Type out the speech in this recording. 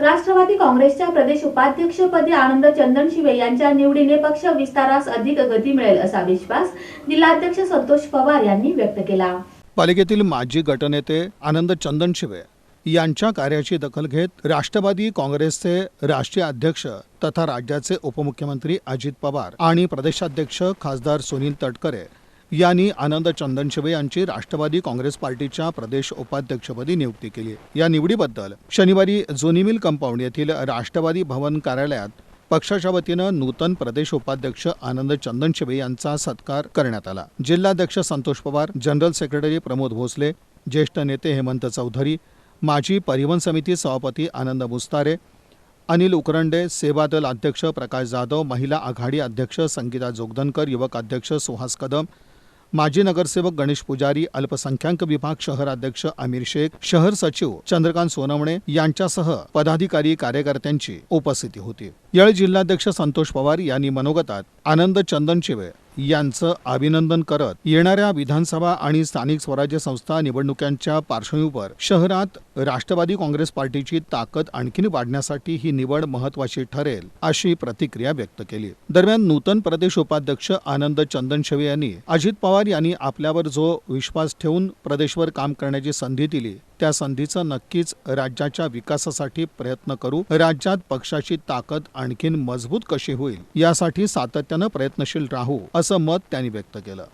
राष्ट्रवादी काँग्रेसच्या प्रदेश उपाध्यक्षपदी आनंद चंदनशिवे यांच्या निवडीने पक्ष विस्तारास अधिक गती मिळेल असा विश्वास जिल्हाध्यक्ष संतोष पवार यांनी व्यक्त केला. पालिकेतील माजी गटनेते आनंद चंदनशिवे यांच्या कार्याची दखल घेत राष्ट्रवादी काँग्रेसचे राष्ट्रीय अध्यक्ष तथा राज्याचे उपमुख्यमंत्री अजित पवार आणि प्रदेशाध्यक्ष खासदार सुनील तटकरे यांनी आनंद चंदनशिवे यांची राष्ट्रवादी काँग्रेस पार्टीच्या प्रदेश उपाध्यक्षपदी नियुक्ती केली. या निवडीबद्दल शनिवारी जुनी मिल कंपाऊंड येथील राष्ट्रवादी भवन कार्यालयात पक्षाच्या वतीनं नूतन प्रदेश उपाध्यक्ष आनंद चंदनशिवे यांचा सत्कार करण्यात आला. जिल्हाध्यक्ष संतोष पवार जनरल सेक्रेटरी प्रमोद भोसले ज्येष्ठ नेते हेमंत चौधरी माजी परिवहन समिती सभापती आनंद मुस्तारे अनिल उकरंडे सेवादल अध्यक्ष प्रकाश जाधव महिला आघाडी अध्यक्ष संगीता जोगदनकर युवक अध्यक्ष सुहास कदम माजी नगरसेवक गणेश पुजारी अल्पसंख्याक विभाग शहराध्यक्ष आमिर शेख शहर सचिव चंद्रकांत सोनवणे यांच्यासह पदाधिकारी कार्यकर्त्यांची उपस्थिती होती. यावेळी जिल्हाध्यक्ष संतोष पवार यांनी मनोगतात आनंद चंदनशिवे यांचं अभिनंदन करत येणाऱ्या विधानसभा आणि स्थानिक स्वराज्य संस्था निवडणुकांच्या पार्श्वभूमीवर शहरात राष्ट्रवादी काँग्रेस पार्टीची ताकद आणखी वाढण्यासाठी ही निवड महत्वाची ठरेल अशी प्रतिक्रिया व्यक्त केली. दरम्यान नूतन प्रदेश उपाध्यक्ष आनंद चंदनशेवे यांनी अजित पवार यांनी आपल्यावर जो विश्वास ठेवून प्रदेशवर काम करण्याची संधी दिली त्या संधीचं नक्कीच राज्याच्या विकासासाठी प्रयत्न करू. राज्यात पक्षाची ताकद आणखीन मजबूत कशी होईल? यासाठी सातत्यानं प्रयत्नशील राहू असं मत त्यांनी व्यक्त केलं.